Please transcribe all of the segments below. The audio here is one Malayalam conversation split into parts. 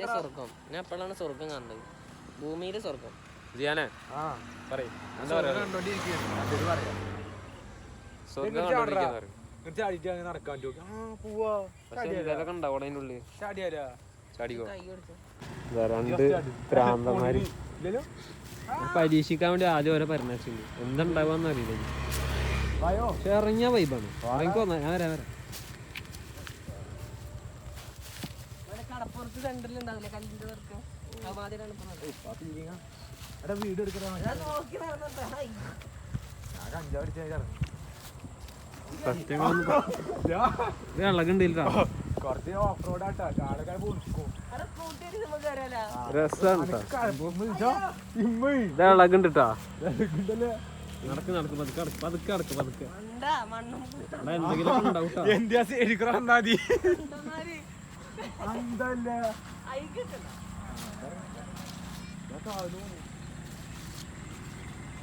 ഭൂമിയിലെ സ്വർഗം ഞാൻ എപ്പോഴാണ് സ്വർഗം കാണുന്നത് ഭൂമിയിലെ സ്വർഗം ജിയാനെ പറയും. എന്താ പറയാ. സ്വർഗം. പറയും. പക്ഷെ അതിന്റെ ഉള്ളിൽ. ചാടിക്കോ? രണ്ട്? പരീക്ഷിക്കാൻ വേണ്ടി ആദ്യം ഓരോ എന്തുണ്ടാവാന്ന് അറിയില്ല. ഇനി. വായോ. പക്ഷെ ഇറങ്ങിയ വൈബാണ് ഇറങ്ങിക്കോ ഞാൻ വരാം വരാം. കടപ്പുറത്ത് സെന്ററിൽ ഉണ്ടാവില്ല? കല്ലിന്റെ വർക്ക്. ആ. എടാ വീഡിയോ എടുക്കടാ. ഞാൻ നോക്കി കുറച്ച് ഓഫ് റോഡ് ആട്ടാ. ഇളകുണ്ടിട്ടാ ഇതല്ലേ? നടക്ക് നടക്ക് പതുക്കെ പതുക്കെ നടക്ക് പതുക്കെ. എന്തെങ്കിലും ഉണ്ടാവും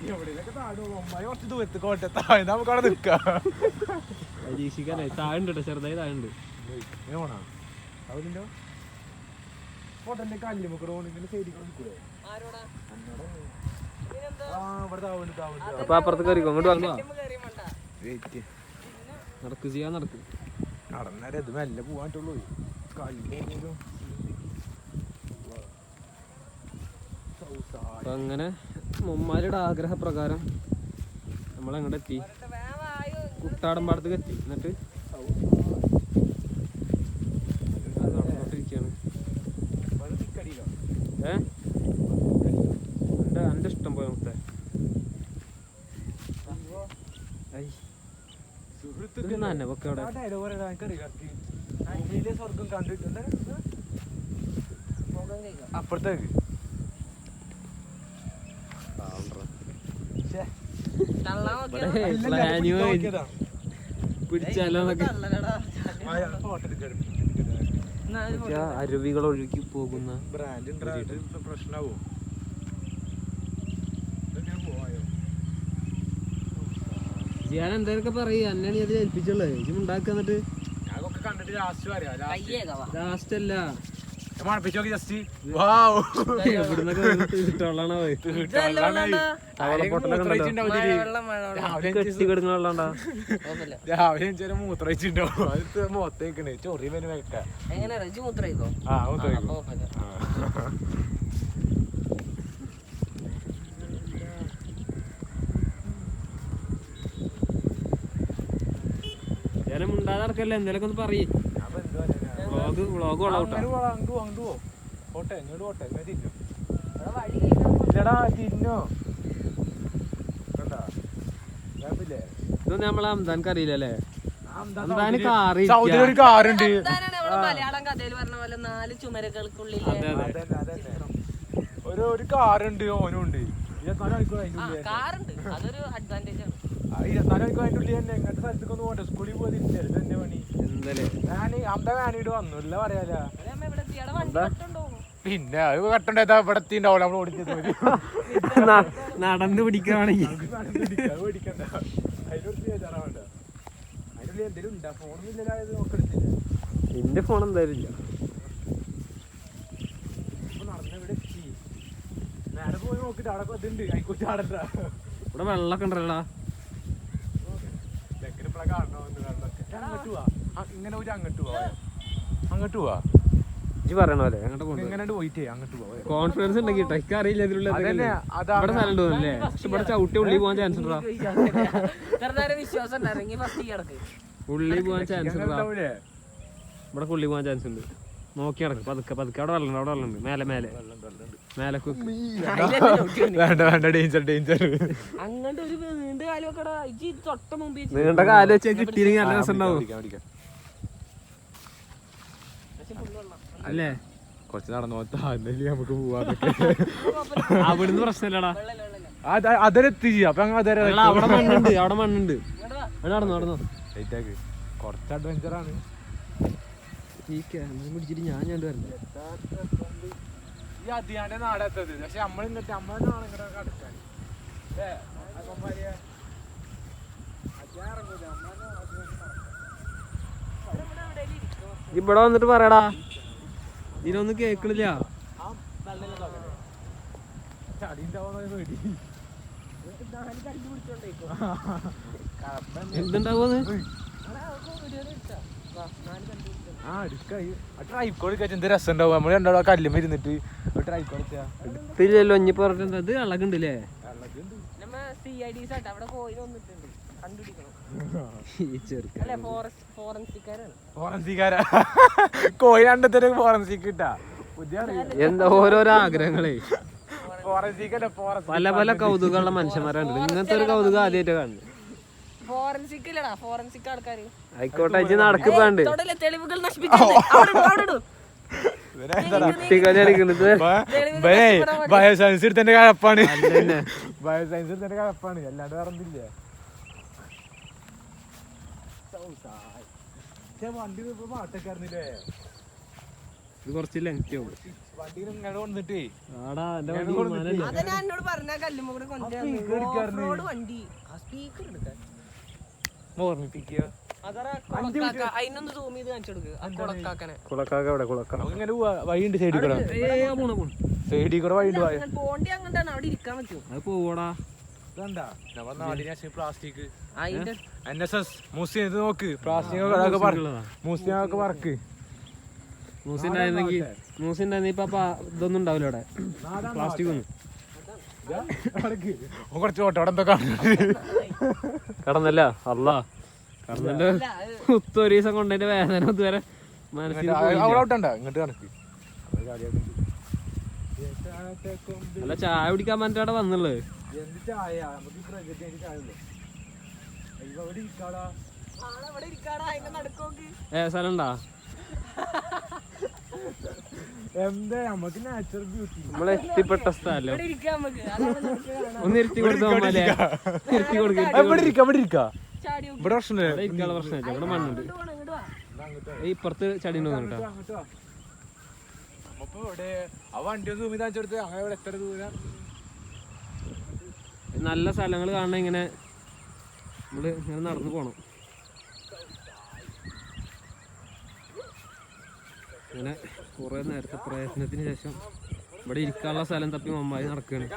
എവിടെയൊക്കെ താഴെ അമ്മായി കുറച്ച് ദൂരത്ത് കോട്ടെ താഴെ നമുക്ക് അവിടെ നിക്കാം പരീക്ഷിക്കാനായി താഴുണ്ട് കേട്ടോ ചെറുതായി ഫോട്ടോന്റെ ഓണിങ്ങനെ? ആ ഇവിടെ താവുണ്ട് താവുണ്ട് അപ്പൊ അപ്പുറത്ത് കയറിക്കോ അങ്ങോട്ട് വന്നോ മണ്ട. വെയിറ്റ്. നടക്ക് ചെയ്യാൻ നടക്ക്. നടന്നാലേ ഇത് മെല്ലെ പോവാൻ പറ്റുള്ളൂ. അപ്പൊ അങ്ങനെ മുമ്മാരുടെ ആഗ്രഹപ്രകാരം നമ്മൾ അങ്ങോട്ട് എത്തി. കുട്ടാടം പാടത്തേക്ക് എത്തി. എന്നിട്ട് നടന്നോണ്ടിരിക്കുകയാണ് ഏ? എന്റെ എന്റെ ഇഷ്ടം പോലെ മുത്തേ? ഐ ഇത് തന്നെ ഒക്കെ അവിടെ സ്വർഗം കണ്ടിട്ടുണ്ട്. അപ്പുറത്തേക്ക്. അരുവികൾ ഒഴുകി പോകുന്ന ബ്രാൻഡ് പ്രശ്നമാവോ ഞാൻ എന്തായാലും പറയും. എന്നെയാണ് ഇത് ഏൽപ്പിച്ചുള്ളത് ഇജും ഉണ്ടാക്കുക എന്നിട്ട്. കണ്ടിട്ട് ലാസ്റ്റ് പറയാ ലാസ്റ്റ് അല്ല. മണപ്പിച്ച് നോക്കി ജസ്റ്റ് വാവ്. രാവിലെ ചെറിയ മൂത്രയിച്ചിട്ടുണ്ടാവും അത് മൊത്തേക്കണേ ചൊറി വരും വെക്ക. എങ്ങനെ മൂത്രയിക്കോ ആ മൂത്രയിക്കും അപ്പൊ കുഴപ്പമില്ല. ഞാൻ മുണ്ടാതെ നടക്കല്ലേ എന്തെങ്കിലുമൊക്കെ ഒന്ന് പറയ് വ്ളോഗ് വ്ളോഗ് കൊള്ളാവട്ടോ പോട്ടെ ഇങ്ങോട്ട് പോട്ടെ ഇങ്ങനെ തിന്നു ഇവിടെ വഴി എന്തെങ്കിലും ഒന്ന് പറയേ. വ്ളോഗ് വ്ളോഗ് ഇതൊന്നും നമ്മളെ അംദാൻക്ക് അറിയില്ലല്ലേ? നമ്മൾ മലയാളം കഥയിൽ പറഞ്ഞ പോലെ നാല് ഒരു ഒരു കാറുണ്ട് ഓനും ഉണ്ട് കാറുണ്ട്. അതൊരു അഡ്വാന്റേജ് ആണ്. ഇരുപത്തിനാല് ഉള്ളിൽ തന്നെ. സ്ഥലത്തേക്ക് ഒന്ന് സ്കൂളിൽ പോയി പണി. ഞാൻ അന്ത വന്നു. ഇല്ല പറയാല പിന്നെ അത് കട്ടണ്ട? ഇവിടെ എത്തിണ്ടാവില്ല നമ്മൾ ഓടിച്ചത് നടന്നു നടന്ന് പിടിക്കുകയാണെങ്കിൽ പേടിക്കണ്ട. അതിനുള്ളിൽ ഉണ്ടാ? ഫോണൊന്നും ഇല്ലല്ലോ, നോക്കെടുത്തില്ല. എന്റെ ഫോൺ എന്തായാലും ഇല്ല. നേരെ പോയി നോക്കിട്ട് അവിടെ ഇതുണ്ട്. ആയിക്കോട്ടെ ആടണ്ട ഇവിടെ വെള്ളമൊക്കെ ഉണ്ടല്ലോ ഇപ്പളാ കാണണോ. ഞാൻ അങ്ങോട്ട് പോവാ ഇങ്ങനെ ഒരു അങ്ങോട്ട് പോവാ അങ്ങോട്ട് പോവാ ഇജ്ജ് പറയണ പോലെ അങ്ങോട്ട് ഇങ്ങനെ അങ്ങോട്ട് പോവാ. കോൺഫിഡൻസ് ഉണ്ടെങ്കിൽ എനിക്ക് അറിയില്ല ഇതിലുള്ള ഇവിടെ സ്ഥലം തോന്നുന്നല്ലേ പക്ഷെ ഇവിടെ ചവിട്ടി ഉള്ളി പോകാൻ ചാൻസ് ഉണ്ടോ? വിശ്വാസം ഉള്ളി പോകാൻ ചാൻസ് ഉണ്ടോ? ഇവിടെ ഉള്ളി പോകാൻ ചാൻസ് ഉണ്ട്. നോക്കി നടക്കും. പതുക്കെ പതുക്കെ. അവിടെ വെള്ളം അവിടെ വെള്ളം ഉണ്ട് മേലെ. മേലെ മേലെ വേണ്ട വേണ്ട ഡേഞ്ചർ ഡേഞ്ചർ അങ്ങോട്ട് ഒരു നീണ്ട കാലം തൊട്ട മുമ്പ് നീണ്ട കാലം വെച്ചാൽ കിട്ടിയില്ലെങ്കിൽ നല്ല രസം ഉണ്ടാവും. അല്ലേ? കുറച്ച് നടന്നു. താന്നല്ലേ നമുക്ക് പോവാന്നൊക്കെ അവിടുന്ന് പ്രശ്നമില്ലടാ. അതിലെത്തി അപ്പൊ അതെ അവിടെ മണ്ണുണ്ട് അവിടെ മണ്ണുണ്ട്. നടന്നു നടന്നു. ലൈറ്റാക്ക് കുറച്ച് അഡ്വഞ്ചർ ആണ്. ഈ ക്യാമറ പിടിച്ചിട്ട് ഞാൻ ഞാൻ ഈ അതിയാന്റെ നാടെത്തത് പക്ഷെ നമ്മൾ ഇങ്ങോട്ട് നമ്മളെ നാളെ ഇങ്ങോട്ട് കടക്കാൻ ഏ അപ്പന്മാരെ അതിയാറങ്ങൂല നമ്മളെ ഇവിടെ വന്നിട്ട് പറയടാ ഇതിനൊന്നും കേക്കണില്ല ആ ആ ട്രൈക്കോട് എന്ത് രസം ഉണ്ടാവും രണ്ടാളും ട്രൈക്കോട് എടുത്തില്ലല്ലോ ഇനി കോഴി കണ്ടത്തിന് ഫോറൻസിക് കിട്ടാ. എന്താ ഓരോരോ ആഗ്രഹങ്ങളെ? പല പല കൗതുകമുള്ള മനുഷ്യന്മാരുണ്ട് ഇങ്ങനത്തെ ഒരു കൗതുകം ആദ്യമായിട്ട് കാണുന്നു ഫോറൻസിക് ഇല്ലടാ ഫോറൻസിക് ആൾക്കാര്. ആയിക്കോട്ടെ ഇജ്ജ് നടക്കിപ്പാണ്ട് തൊടലെ തെളിവുകൾ ബയോസയൻസ് എടുത്തതിന്റെ കഴപ്പാണ്. ബയോസയൻസ് എടുത്തതിന്റെ കഴപ്പാണ്. അല്ലാണ്ട് ഒന്നുമില്ല വണ്ടി പാട്ടൊക്കെ അറിഞ്ഞില്ലേ ഇത് കുറച്ച് ലെങ്തി ആവും വണ്ടി ഇങ്ങനെ വന്നിട്ടേ ഓർമ്മിപ്പിക്കുക. അതാ കൊളക്കാക്ക? അതിനൊന്ന് സൂം ചെയ്ത് കാണിച്ചു കൊടുക്കുക ആ കൊളക്കാക്കനെ. കുളക്കാക്ക എവിടെ? കുളക്ക നമുക്ക് ഇങ്ങനെ പോവാ. വഴിയുണ്ട് സൈഡിൽ കൂടെ. ഏ പോണ പോണ സൈഡിൽ കൂടെ വഴിയുണ്ട് പോയ പോണ്ടി അങ്ങോട്ടാണ്. അവിടെ ഇരിക്കാൻ അത് പ്ലാസ്റ്റിക്. എൻ എസ് എസ് നോക്ക്. പ്ലാസ്റ്റിക് ഒക്കെ പറ ഉള്ളതാ. മൂസി ഒക്കെ പറക്ക്. മൂസി ഉണ്ടായിരുന്നെങ്കിൽ മൂസി ഉണ്ടായിരുന്നെ ഇപ്പൊ ഇതൊന്നും ഉണ്ടാവില്ല അവിടെ പ്ലാസ്റ്റിക് ഒന്നും. കുറച്ച് ഓട്ടോ അവിടെ എന്തോ കടന്നല്ല അല്ല കടന്നല്ല. ഒരു ദിവസം കൊണ്ടതിന്റെ വേദന ഇതുവരെ മനസ്സിൽ അല്ല ചായ കുടിക്കാൻ മറ്റേ അവിടെ വന്നുള്ളത് ഏ സ്ഥലം ഉണ്ടാ? എന്താ നമുക്ക് നാച്ചുറൽ ബ്യൂട്ടി എത്തിപ്പെട്ട സ്ഥലം. അതവിടെ ഒന്ന് ഇരുത്തി കൊടുത്തോ മലേ ഇരുത്തി കൊടുക്ക. ഇവിടെ ഇരിക്ക ഇരിക്ക? പ്രശ്നമില്ല. ഇരിക്കാനുള്ള പ്രശ്നമില്ല. മണ്ണുണ്ട്. കേട്ടോ നല്ല സ്ഥലങ്ങൾ കാണണം ഇങ്ങനെ നമ്മൾ ഇങ്ങനെ നടന്നു പോണം. ഇങ്ങനെ കുറേ നേരത്തെ പ്രയത്നത്തിന് ശേഷം ഇവിടെ ഇരിക്കാനുള്ള സ്ഥലം തപ്പി മമ്മായി നടക്കുകയാണ്.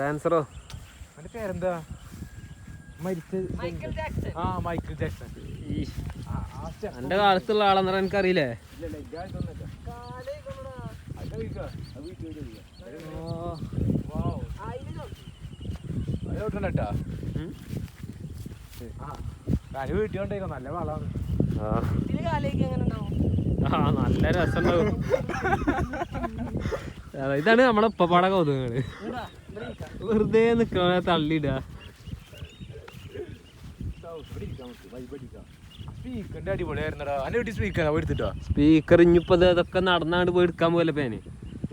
ഡാൻസറോ അവന്റെ പേരെന്താ. എന്റെ കാലത്തുള്ള ആളെന്ന് എനിക്കറിയില്ലേ? ഇല്ല, കാൽ വീട്ടിൽ കൊണ്ടേക്കോ നല്ല വളമാണ്. ആ. നല്ല രസമുണ്ടാവും. ഇതാണ് നമ്മളെ ഉപ്പപ്പാടെ കൗതുകങ്ങൾ. വെറുതെ നിക്കണ തള്ളിട സ്പീക്കർ ഇനിയിപ്പോ ഇത് ഇതൊക്കെ നടന്നാണ്ട് പോയി എടുക്കാൻ പോലെ പേന്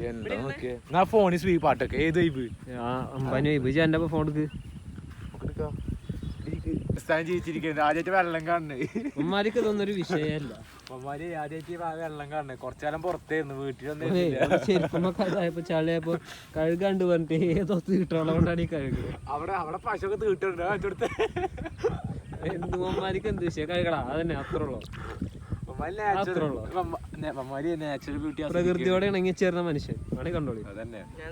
എന്താ ഫോണിൽ പാട്ടൊക്കെ ഏത് വൈബ് ആ അമ്പാനി വൈബ് എന്റെ ഫോൺ എടുക്ക് ജീവിച്ചിരിക്കുന്നത് ആദ്യമായിട്ട് വെള്ളം കാണുന്നത് ഉമ്മാരിക്ക് ഇതൊന്നൊരു വിഷയമല്ല അമ്മമാര് ആദ്യമായിട്ട് വെള്ളം കാണുന്നത് കുറച്ചാലം പുറത്തായിരുന്നു. വീട്ടിലൊന്നും ചളിയപ്പോ കഴുകാണ്ട് പറഞ്ഞിട്ട് ഏതോ തീട്ടോളം കൊണ്ടാണ് ഈ കഴുകുക അവിടെ അവിടെ പശുവൊക്കെ തീട്ടുണ്ട്. എന്ത് ഉമ്മാരിക്ക് എന്ത് വിഷയം? കഴുകടാ അതന്നെ അത്ര ഉള്ളു. അത്രേ ഉള്ളൂ. പ്രകൃതിയോടെ ഇണങ്ങി ചേർന്ന മനുഷ്യൻ. ആണ് കണ്ടോളി.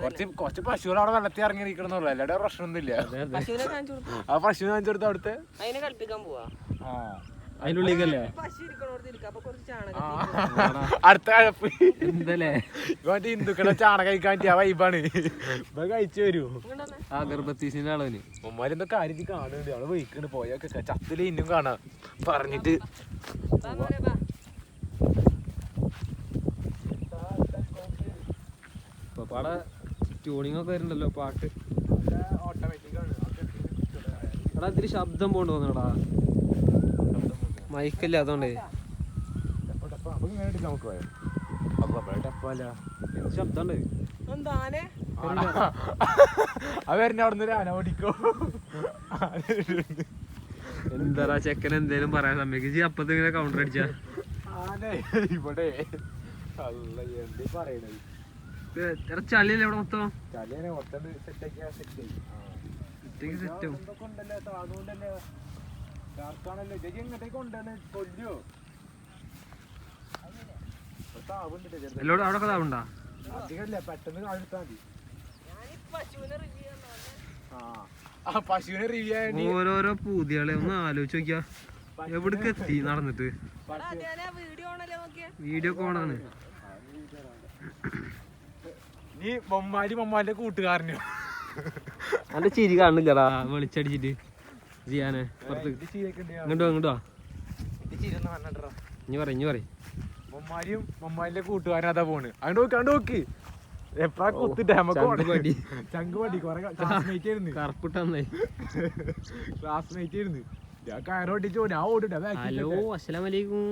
കുറച്ച് കുറച്ച് പശുകൾ അവിടെ വെള്ളത്തിൽ ഇറങ്ങിയിരിക്കണമെന്നുള്ളൂ അല്ലാതെ പ്രശ്നമൊന്നുമില്ല. കാണിച്ചു കൊടുത്തു ആ പശു കാണിച്ചെടുത്ത് അവിടുത്തെ? അതിനെ കളിപ്പിക്കാൻ പോവാ. ആ. അതിനുള്ളിലേക്കല്ലേ? ആ. അടുത്ത കഴപ്പ്. എന്തല്ലേ? മറ്റേ ഹിന്ദുക്കളെ ചാണകം കഴിക്കാൻ പറ്റിയ വൈബാണ് ഇപ്പൊ കഴിച്ചു വരൂ. ആ ഗർഭത്തീസിന്റെ ആളവന് ഉമ്മാരെന്തോ കാര്യത്തിൽ കാണുന്നുണ്ട്. അവൾ വഹിക്കണ്ട് പോയൊക്കെ ചത്തിൽ ഇന്നും കാണാ. പറഞ്ഞിട്ട് വാ മോനെ, വാ. ഇപ്പൊ പാടെ ട്യൂണിംഗ് ഒക്കെ വരുന്നുണ്ടല്ലോ പാട്ട്. എടാ ഇതിൽ ശബ്ദം പോണ്ട് തോന്നടാ മൈക്കല്ലേ അതുകൊണ്ടേ. എന്ത് ചെക്കൻ എന്തേലും പറയാൻ സമ്മതിക്കും. ജി അപ്പത്തിങ്ങനെ കൗണ്ടർ അടിച്ചാ. ഇവിടെ. പറയണത് ചളിയല്ലേ ഇവിടെ മൊത്തം? എല്ലോടും അവിടെ താവുണ്ടാ? അധികമല്ല പെട്ടെന്ന് മതി. പശുവിനെ റിവ്യൂ ആ. ആ പശുവിനെ റിവ്യൂ ആയിട്ട് ഓരോരോ പൂതികളെ ഒന്ന് ആലോചിച്ച് നോക്കിയാ. എവിടേക്ക് എത്തി നടന്നിട്ട്? വീഡിയോ ആണല്ലോ നോക്കിയേ? വീഡിയോ കോണാണ് നീ മമ്മാരി മമ്മാന്റെ കൂട്ടുകാരനോ. അന്റെ ചിരി കാണില്ലടാ വെളിച്ചടിച്ചിട്ട് ചെയ്യാനെ പുറത്ത്? ഇങ്ങോട്ടോ ഇങ്ങോട്ടോ. ഇനി പറ ഇനി പറ മമ്മാരിയും മമ്മാരിന്റെ കൂട്ടുകാരൻ അതാ പോണ്. അങ്ങോട്ട് നോക്ക് അങ്ങോട്ട് നോക്ക്. എപ്പഴാ കുത്തിട്ട് നമുക്ക് ചങ്ക് ഓടാം. പടി. ചങ്ക് പടി കൊറേ ക്ലാസ്മേറ്റ് ആയിരുന്നു. കറുപ്പിട്ടന്നേ ക്ലാസ്മേറ്റ് ആയിരുന്നു. ഞാൻ കയറോട്ടിച്ചോ ഞാൻ ഓടിട്ടാ ഹലോ അസ്സലാമലൈക്കും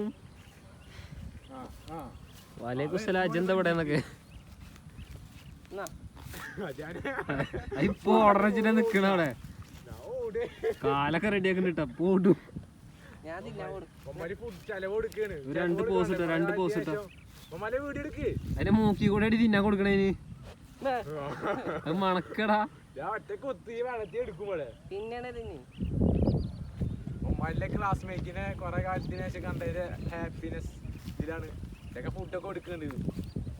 വലൈക്കും അസ്സലാം അജന്ത ഇവിടെ എന്നൊക്കെ ഇപ്പൊ ഓർഡർ വെച്ചിട്ട് നിക്കണ അവിടെ. കാലൊക്കെ റെഡി ആക്കുന്നുണ്ട് അപ്പൊ ഓടും. രണ്ട് പോസ് ഇട്ടോ, രണ്ട് പോസ് ഇട്ടോ. അതിന്റെ മൂക്കി കൂടെ അടി തിന്നാൻ കൊടുക്കണേന് അത് മണക്കടാ. മമ്മാരിലെ ക്ലാസ്മേറ്റിനെ കൊറേ കാലത്തിന് ശേഷം കണ്ടതിന്റെ ഹാപ്പിനെസ് ഇതിലാണ് ഇതൊക്കെ ഫുഡൊക്കെ കൊടുക്കുന്നുണ്ട്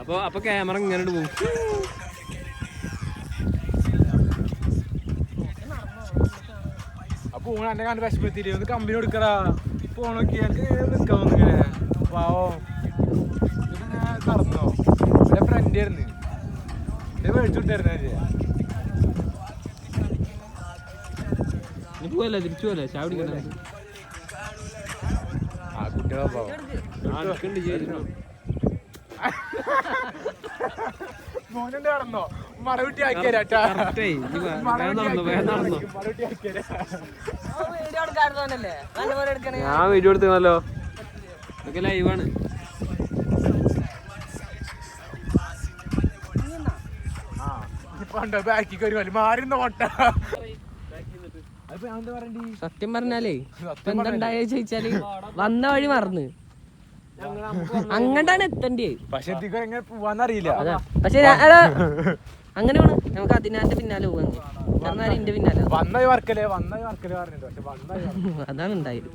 അപ്പൊ അപ്പൊ ക്യാമറ ഇങ്ങനെ പോകും അപ്പൊ ഊണ് എന്നെ കണ്ട് വിഷമത്തിൽ ഒന്ന് കമ്പനി കൊടുക്കടാ. പോണൊക്കെ നിൽക്കാൻ ഇങ്ങനെ പാവം നടന്നോ എന്റെ ഫ്രണ്ട് ആയിരുന്നു. എന്റെ മേടിച്ചു വിട്ടായിരുന്നു വേഗം നടന്നോ തിരിച്ചു പോലെ ആ വീഡിയോ എടുക്കാറുണ്ടല്ലേ നല്ലപോലെ എടുക്കണേ ഞാൻ വീഡിയോ എടുത്തല്ലോ ഇതൊക്കെ ലൈവാണ്. ഉണ്ടോ ബാക്കിക്ക് ഒരു വലി മാറി നോട്ട അതിപ്പോ ഞാൻ എന്താ പറയണ്ടി സത്യം പറഞ്ഞാലേ എന്തുണ്ടായ ചോദിച്ചാൽ വന്ന വഴി മറന്ന്. അങ്ങോട്ടാണ് എത്തണ്ടേ. പക്ഷെ പോവാന്നറിയില്ല. പക്ഷെ അങ്ങനെ വേണം നമുക്ക് അതിനാന്റെ പിന്നാലെ പോവാൻ കാരണം പിന്നാലെ അതാണ് ഉണ്ടായത്.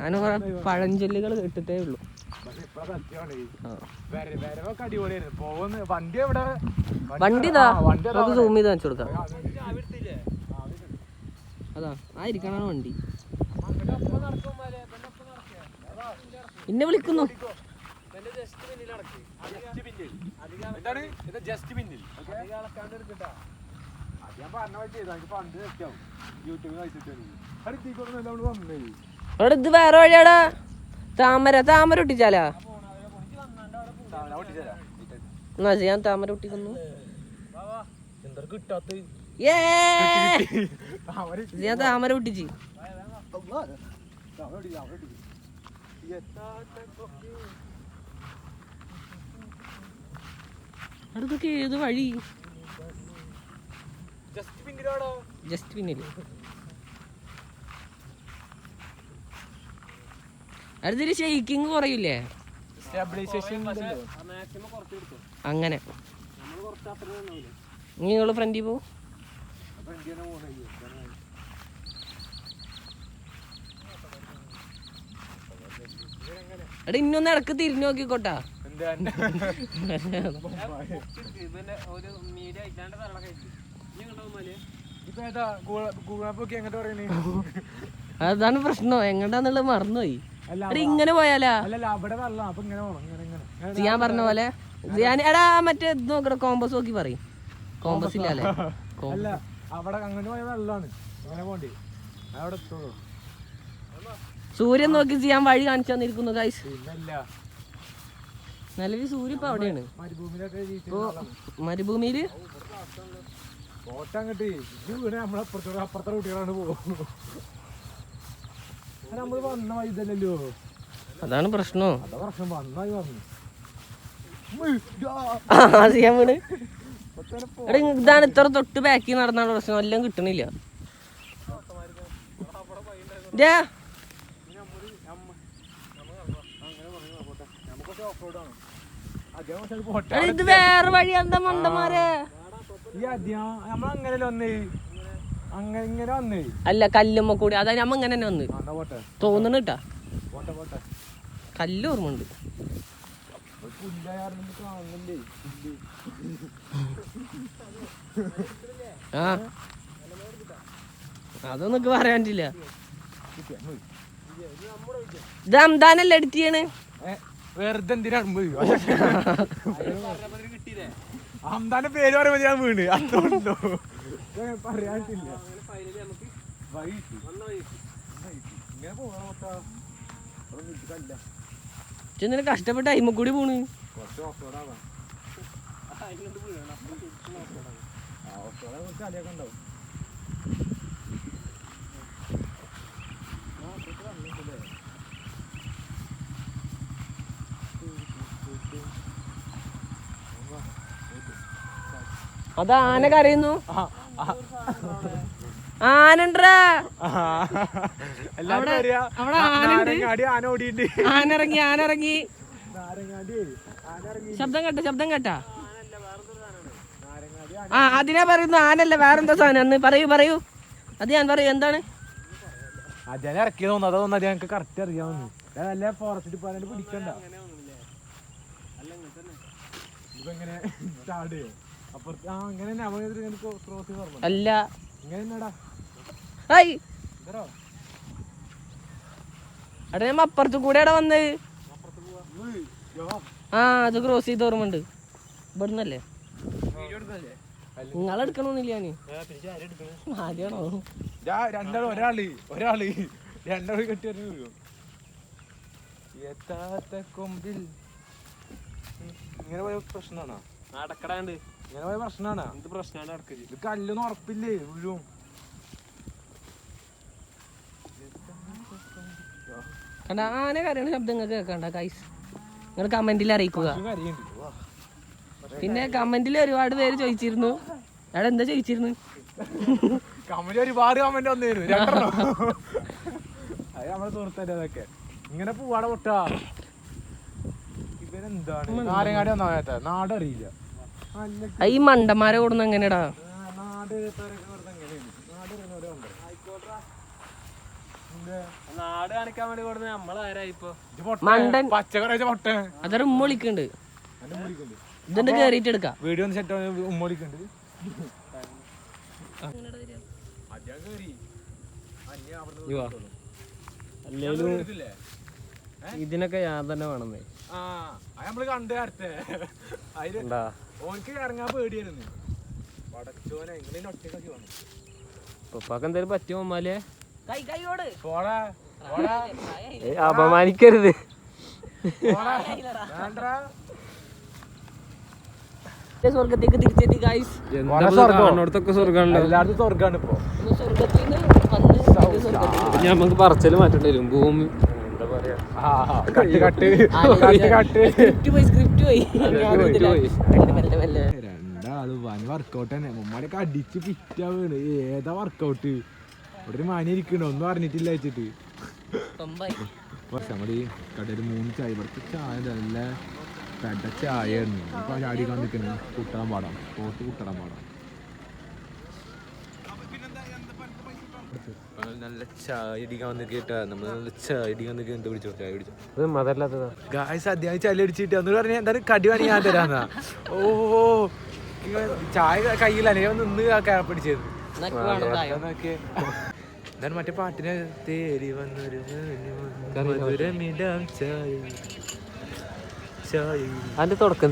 അങ്ങനെ കുറെ പഴഞ്ചൊല്ലുകൾ കേട്ടിട്ടേ ഉള്ളൂ. വണ്ടി ഇതാ. നമുക്ക് സൂം ചെയ്ത് വെച്ചു കൊടുക്കാം. അത് ആയിരിക്കണം വണ്ടി. എന്നെ വിളിക്കുന്നു. അവിടെ ഇത് വേറെ വഴിയാടാ. താമര താമര ഒട്ടിച്ചാലാ? എന്നാ ഞാൻ താമര ഒട്ടിക്കുന്നു. കിട്ടാത്ത ഞാൻ താമര പൊട്ടിച്ച്. അടുത്തൊക്കെ ഏത് വഴി? ജസ്റ്റ് അടുത്തൊരു ഷെയ്ക്കിങ് കുറയില്ലേ? സ്റ്റെബിലൈസേഷൻ മാക്സിമം കുറച്ച് എടുത്തു. അങ്ങനെ. നിങ്ങൾ ഫ്രണ്ടിൽ പോ. എടാ ഇന്നൊന്ന് ഇടയ്ക്ക് തിരിഞ്ഞു നോക്കിക്കോട്ടാ. അതാണ് പ്രശ്നം. എങ്ങോട്ടാന്നുള്ളത് മറന്നുപോയി. ഇങ്ങനെ പോയാലാ? അല്ലല്ല അവിടെ വെള്ളം അപ്പൊ ഇങ്ങനെ പോണം ഇങ്ങനെ ഇങ്ങനെ. ഞാൻ പറഞ്ഞ പോലെ ഞാൻ എടാ മറ്റേ നോക്കട കോമ്പസ് നോക്കി പറയും. കോമ്പസ് ഇല്ലല്ലേ? അല്ല അവിടെ അങ്ങനെ പോയ വെള്ളമാണ് അങ്ങനെ പോണ്ടി. അവിടെ എത്തുള്ളൂ. സൂര്യൻ നോക്കി ചെയ്യാൻ വഴി കാണിച്ചു തന്നിരിക്കുന്നു ഗൈസ് നല്ല നിലവിൽ സൂര്യ ഇപ്പൊ അവിടെയാണ്. ഇപ്പൊ മരുഭൂമിയിൽ? കോട്ട അങ്ങട്ട് ഇത് വീണ് നമ്മളെ അപ്പുറത്തെ കുട്ടികളാണ് പോകും നമ്മൾ വന്ന അതാണ് പ്രശ്നോ. അതാ പ്രശ്നം. വന്നായി വന്നു. ചെയ്യാൻ വീണ്. എടാ ഇതാണ് ഇത്ര തൊട്ട് ബാക്കി നടന്നാണ് പ്രശ്നം. എല്ലാം കിട്ടണില്ല. ഇതാ. വേറെ വഴി എന്താ മണ്ടന്മാരെ? അല്ല കല്ലുമ്മ കൂടി. അതാ നമ്മ ഇങ്ങനെ തന്നെ വന്ന്. തോന്നണ കേട്ടാ. കല്ല് കാണുന്നില്ലേ പുല്ല് ആ. അതൊന്നും എനിക്ക് പറയാൻ പറ്റില്ല. ഇത് അംദാനല്ലേ എഡിറ്റ് ചെയ്യണ്? വെറുതെ എന്തിനാണ് അമ്താന്റെ പേര് പറയുമ്പോ ഞാൻ വീണ്. അതുകൊണ്ടോ പറയാനില്ല. ഇങ്ങനെ പോകണം മൊത്തം കഷ്ടപ്പെട്ട അയിമ കൂടി പോണ്. അത് ആന കരയുന്നു. ആനറങ്ങി ആനണ്ടാ ആ. എല്ലാവരും വരിക. അവിടെ നാ- ആനയുണ്ട്. നാരങ്ങാടി ആന ഓടിയുണ്ട് ആന ഇറങ്ങി ആന ഇറങ്ങി നാരങ്ങാടി ആന ഇറങ്ങി ശബ്ദം കേട്ട ശബ്ദം കേട്ട. ആ അതിനെ പറയുന്നു ആനല്ല വേറെന്താ സാധനം? അന്ന് പറയൂ പറയൂ. അത് ഞാൻ പറയൂ എന്താണ്? അജന ഇറക്കിയത് തോന്നുന്നു. അതാ തോന്നുന്നു ഞങ്ങൾക്ക് കറക്റ്റ് അറിയാവുന്നു നല്ല ഫോറസ്റ്റ് ഡിപ്പാർട്ട്മെന്റ് പിടിക്കണ്ട. ഇപ്പൊ എങ്ങനെ ചെയ്യോ? അപ്പുറത്ത് ആ അങ്ങനെ തന്നെ അവൻ ക്രോസ് പറഞ്ഞു അല്ല. ഇങ്ങനെ ഹായ്. അവിടെ ഞാൻ അപ്പുറത്ത് കൂടെ അവിടെ വന്നത് ആ അത് ക്രോസ് ചെയ്ത് ഓർമ്മയുണ്ട്. ഇവിടുന്നല്ലേ? നിങ്ങളെടുക്കണമെന്നില്ല ഞാൻ. ആദ്യമാണോ രണ്ടാൾ ഒരാൾ ഒരാൾ. രണ്ടാൾ കെട്ടി വരും. എത്താത്ത കൊമ്പിൽ. ഇങ്ങനെ പോയ പ്രശ്നമാണോ? നടക്കടാണ്ട്. ഇങ്ങനെ പോയ പ്രശ്നമാണോ? എന്ത് പ്രശ്നമാണ് അടക്കൽ ഇത് കല്ലൊന്നും ഉറപ്പില്ലേ വീഴും. കണ്ട ആന കരയണ ശബ്ദം നിങ്ങൾക്ക് കേൾക്കണ്ട കൈസ് നിങ്ങൾ കമന്റിൽ അറിയിക്കുക. പിന്നെ കമന്റിൽ ഒരുപാട് പേര് ചോദിച്ചിരുന്നു. എടാ എന്താ ചോദിച്ചിരുന്നു? കമന്റ് ഒരുപാട് കമന്റ് വന്നിരുന്നു രണ്ടെണ്ണം. അത് നമ്മളെ സുഹൃത്തല്ലേ അതൊക്കെ. ഇങ്ങനെ പൂവാടെ പൊട്ടാ. ഇവരെന്താണ് നാരങ്ങാടി വന്നാ നാടറിയില്ല. ഈ മണ്ടന്മാരെ കൊടുന്ന് എങ്ങനെയാടാ നാട് പേരൊക്കെ വെറുതെ എങ്ങനെയാണ് നാട് അറിയുന്നവരെ ഉണ്ട് എന്തേ? നാട് കാണിക്കാൻ വേണ്ടി കൊടുത്ത് മണ്ടൻ. പച്ചക്കറി പൊട്ട അതൊരു ഉമ്മ വിളിക്കുന്നുണ്ട് കേറിയിട്ട് എടുക്കാം. വീഡിയോ ഒന്ന് സെറ്റ് ഉമ്മ വിളിക്കുന്നുണ്ട്. ഇതിനൊക്കെ ഞാൻ തന്നെ വേണമെന്നേ നമ്മൾ കണ്ട് ഓനക്ക് ഇറങ്ങാൻ പേടിയായിരുന്നു. പടച്ചോനെ എങ്ങനെ ഒറ്റക്കാക്കി പപ്പാക്ക് പറ്റുമോ അമ്മാലേ അപമാനിക്കരുത്. സ്വർഗത്തേക്ക് തിരിച്ചെത്തി എല്ലായിടത്തും ഇപ്പൊ. ഇത് നമുക്ക് പറച്ചൽ മാറ്റേണ്ടി വരും. ഭൂമി. രണ്ടാൾ വൻ വർക്കൗട്ട് തന്നെ. മുമ്മാടൊക്കെ അടിച്ച് പിറ്റാ വീണ് ഏതാ വർക്കൗട്ട് ഇവിടെ ഒരു മാനി ഇരിക്കണോ ഒന്നും അറിഞ്ഞിട്ടില്ല വെച്ചിട്ട്. നമ്മൾ ഈ കടയിൽ മൂന്ന് ചായ ഇവിടുത്തെ ചായ നല്ല പെട്ട ചായയാണ് ഇപ്പൊ ചാടിക്കാൻ കുട്ടടാൻ കുട്ടണം പാടാം. പോത്ത് കുട്ടണം പാടാം. നല്ല ചായ അടിക്കാൻ വന്ന് കേട്ടാ നമ്മൾ നല്ല ചായ അടിക്കാൻ വന്ന് എന്താ പിടിച്ചോ ചായ പിടിച്ചോ ഇത് മതല്ലാത്തതാ ഗായ്സ് അധ്യായം ചളി അടിച്ചിട്ട് അന്ന് പറഞ്ഞ എന്താണ് കടി വേണമെങ്കിൽ ഞാൻ തരാന്നാ ഓ ചായ കയ്യിലല്ലേ? ഞാൻ നിന്ന് പിടിച്ചത് അതൊക്കെ എന്താണ് മറ്റേ പാട്ടിന് തേടി വന്നൊരു മധുരമിടാം ചായ ചായ അതിന്റെ തുടക്കം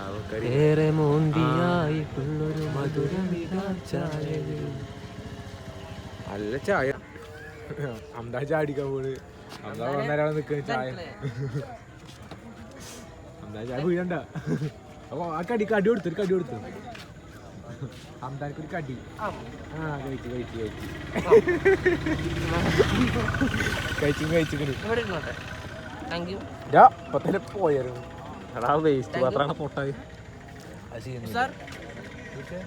ആവക്കറി ഏറെ മോന്തിയായിട്ടുള്ളൊരു മധുരമിടാ ചായ നല്ല ചായ. അമ്താ ചായ അടിക്കാൻ പോണ്. അമ്താ ഒന്നരാളെ നിൽക്കുന്ന ചായ. അമ്താ ചായ വീഴണ്ട അപ്പൊ ആ കടി കടി കൊടുത്തു ഒരു കടി കൊടുത്തു. ഹംദാനിക്ക് ഒരു കടി. ആ. കഴിച്ചു കഴിച്ചു കഴിച്ചു. കഴിച്ചു കഴിച്ചു പോയായിരുന്നു എടാ വേസ്റ്റ് പാത്രാണ് പൊട്ടായി സാർ ഇത്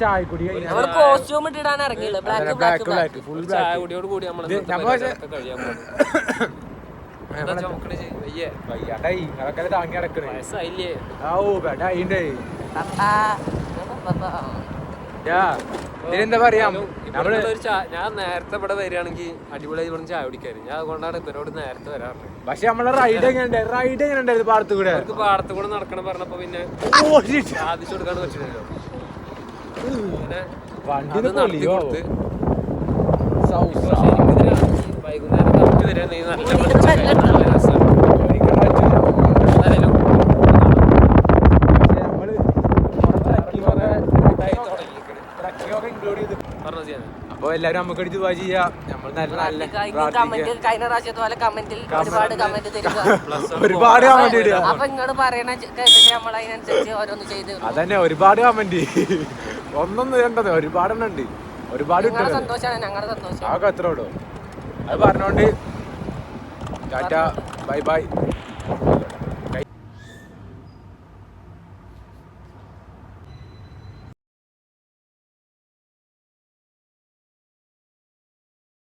നമ്മൾ കോസ്റ്റ്യൂം ഇട്ടിടാൻ ഇറങ്ങിയില്ല ബ്ലാക്ക് ബ്ലാക്ക് ഫുൾ കൂടി നമ്മൾ താങ്ങി. ഇതിനെന്താ പറയാ? നമ്മൾ ഞാൻ നേരത്തെ ഇവിടെ വരികയാണെങ്കിൽ അടിപൊളിയായി ഇവിടെ ചായ കുടിക്കാറ് ഞാൻ അതുകൊണ്ടാണ് ഇവരോട് നേരത്തെ വരാറ്. പക്ഷെ നമ്മളെ റൈഡ് എങ്ങനെ റൈഡ് എങ്ങനെ ഉണ്ടായിരുന്നു പാടത്ത് കൂടെ? പാടത്ത് കൂടെ നടക്കണം പറഞ്ഞപ്പോ പിന്നെ shit. കൊടുക്കാൻ പറ്റില്ലല്ലോ വണ്ടി നടത്തി? കൊടുത്ത് വൈകുന്നേരം നല്ല വെളിച്ചം അപ്പൊ എല്ലാരും നമുക്ക് അടിച്ച് ചെയ്യാ. നമ്മൾ നല്ല നല്ല കഴിഞ്ഞ കമന്റ് കഴിഞ്ഞ പ്രാവശ്യത്തെ പോലെ കമന്റിൽ ഒരുപാട് കമന്റ് തരിക. ഒരുപാട് കമന്റ് ഇടുക അപ്പൊ ഇങ്ങോട്ട് പറയണ ചെ- കേട്ടിട്ട് നമ്മൾ അതിനനുസരിച്ച് ഓരോന്ന് ചെയ്ത് അതന്നെ ഒരുപാട് കമന്റ് ഒന്നൊന്നും രണ്ടത് ഒരുപാടെണ്ണം ഉണ്ട്. ഒരുപാട് ആകെ എത്ര ഉള്ളൂ? അത് പറഞ്ഞോണ്ട് ടാറ്റ ബൈ ബൈ.